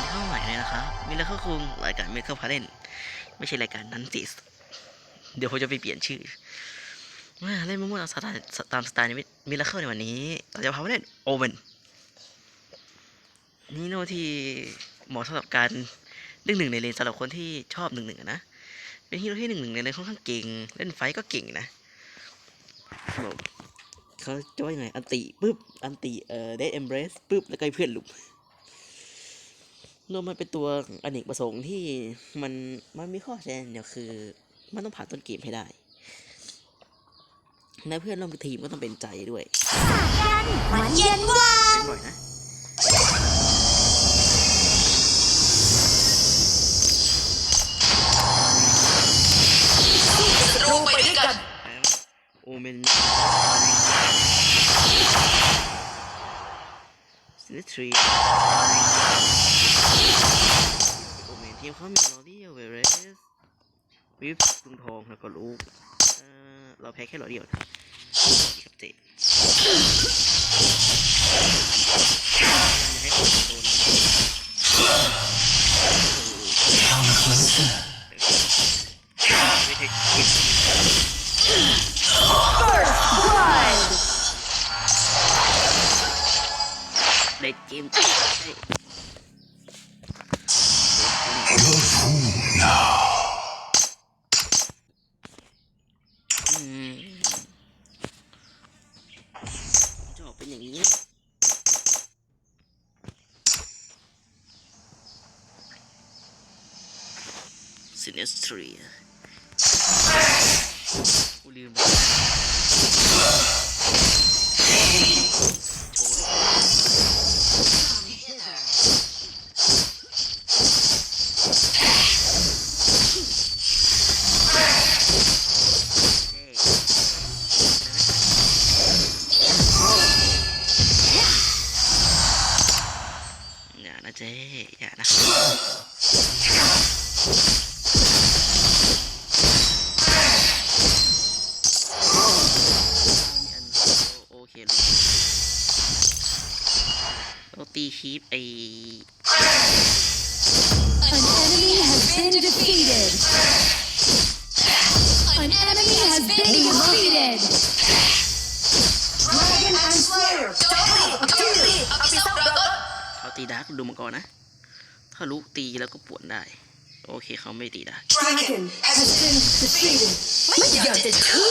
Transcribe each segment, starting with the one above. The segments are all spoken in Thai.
คนเข้าใหม่เลยนะครับมีแล้วก็คุงรายการเมค p พาเลนไม่ใช่รายการนั้นติเดี๋ยวผมจะไปเปลี่ยนชื่อมาเล่นมั่วๆตามสไตล์ตามสไตล์มิลเคิลในวันนี้เราจะพาไปเล่นโอเวนนี่โนที่เหมาะสำหรับการหนึ่งหนึ่งในเลนสำหรับคนที่ชอบหนึ่งหนึ่งนะ เป็นฮีโร่ที่หนึ่งหนึ่งในเลนค่อนข้างเก่ง เล่นไฟก็เก่งนะเขาจะว่ายังไงอันติปุ๊บอันติเอ่อได้เอมเบรสปุ๊บแล้วก็ให้เพื่อนหลุม โนมันเป็นตัวอเนกประสงค์ที่มันมันมีข้อแม้เดียวคือ มันต้องผ่านต้นเกมให้ได้ และเพื่อนร่วมทีมก็ต้องเป็นใจด้วยมันเย็นวางบ่อยนะรูไปด้วยกันโอเมนซินิทรีโอ เขามีลอรี่เวเรสวิฟกรุงทองแล้วก็ลูกเออเราแพ้แค่ลอรีเดียวครับเจ๊ให้คนโด ออกเป็นอย่างนี้ซิ ตีคีปไอ An enemy has been defeated. An enemy has been defeated. Dragon and Slayer โจมตีโจมตีอภิสัมดราก้อนเขาตีดาร์กดูมังกรนะ ถ้าลุกตีแล้วก็ปวดได้ โอเคเขาไม่ตีดาร์ก Dragon has been defeated ไม่อยากจะเชื่อ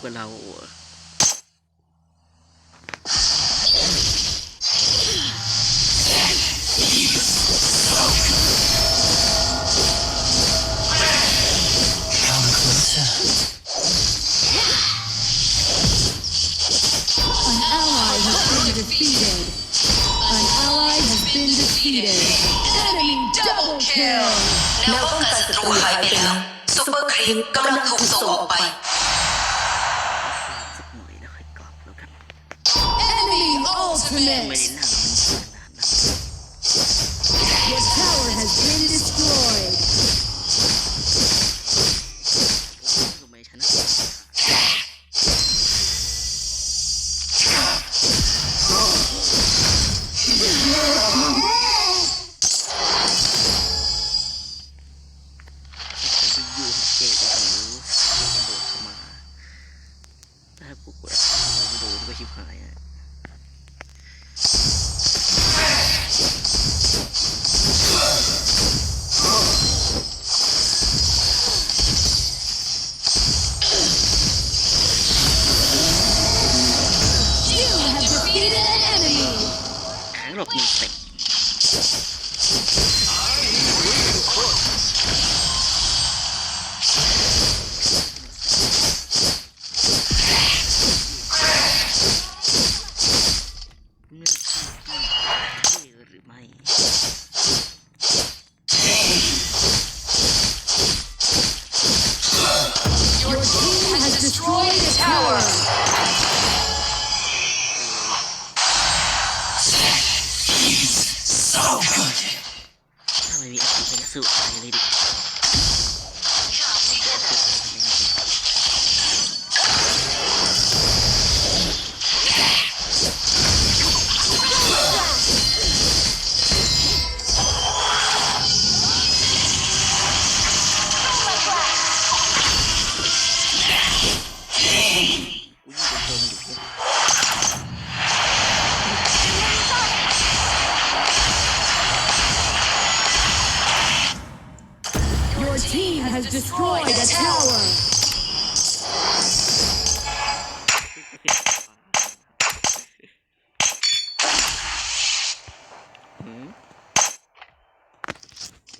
กิดกว่าเราเหรอ Come closer. An ally has been defeated. An ally has been defeated. Enemy double kill. แนวป้องกันศัตรูหายไปแล้วซุปเปอร์ครีปกำลังถูกส่งออกไป Enemy ไม่ ultimate.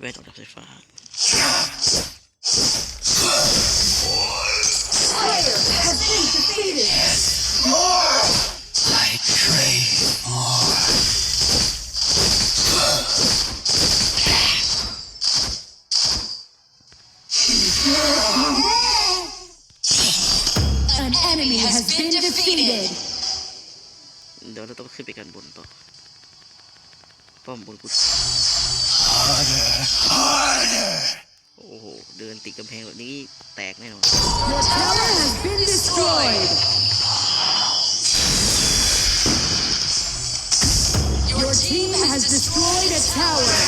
แว่นออกจากไฟฟ้า I crave more. An enemy has been defeated. เดี๋ยวเราต้องขึ้นไปกันบนต่อป้อมบนกุด Harder, harder. โอ้โห เดินติดกำแพงแบบนี้แตกแน่นอน Your tower has been destroyed. Your team has destroyed a tower.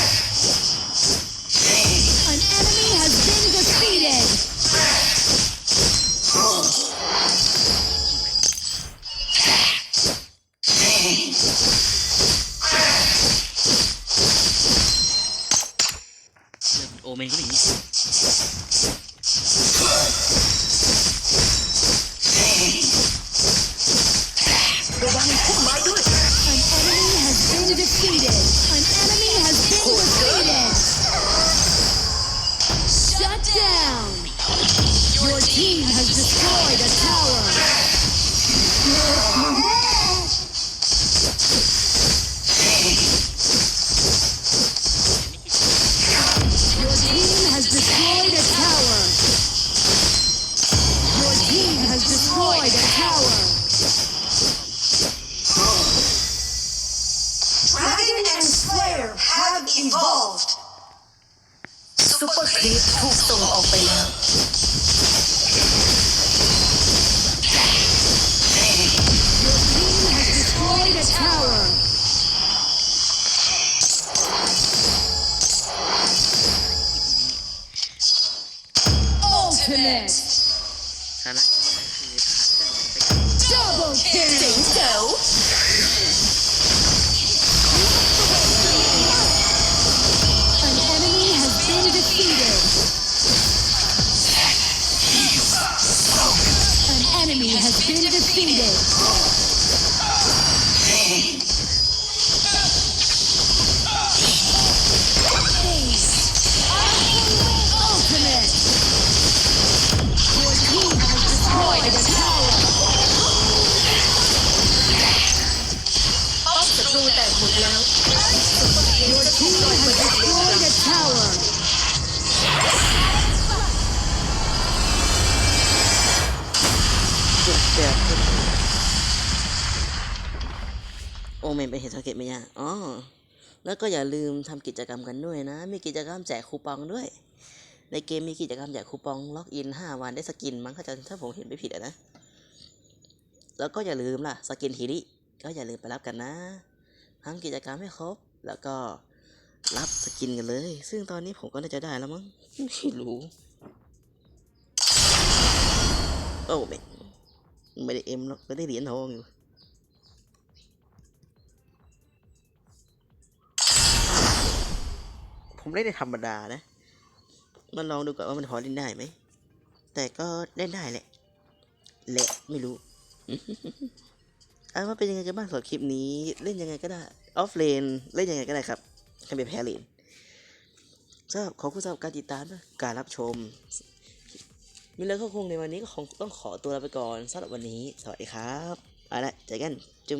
โอ ซู โอเมนเป็นเหตุสังเกตไหมยะอ๋อ แล้วก็อย่าลืมทำกิจกรรมกันด้วยนะ มีกิจกรรมแจกคูปองด้วย ในเกมมีกิจกรรมแจกคูปองล็อกอิน 5 วันได้สกินมั้งถ้าจถ้าผมเห็นไม่ผิดอะนะ แล้วก็อย่าลืมล่ะสกินฮิริก็อย่าลืมไปรับกันนะทำกิจกรรมให้ครบ แล้วก็รับสกินกันเลย ซึ่งตอนนี้ผมก็น่าจะได้แล้วมั้ง ไม่รู้ โอ้ไม่ไม่ได้เอ็มหรอกไม่ได้เหรียญทองอยู่ ผมเล่นในธรรมดานะ มาลองดูก่อนว่ามันพอเล่นได้ไหม แต่ก็เล่นได้แหละ แหละไม่รู้เอาว่าเป็นยังไงกันบ้างสำหรับคลิปนี้ เล่นยังไงก็ได้ ออฟเลน เล่นยังไงก็ได้ครับแค่เป็นแพ้เลนสำหรับขอบคุณสำหรับการติดตามการรับชมมีเรื่องเข้าคงในวันนี้ก็คงต้องขอตัวลาไปก่อนสำหรับวันนี้ สวัสดีครับ เอาละเจอกันจุ๊ม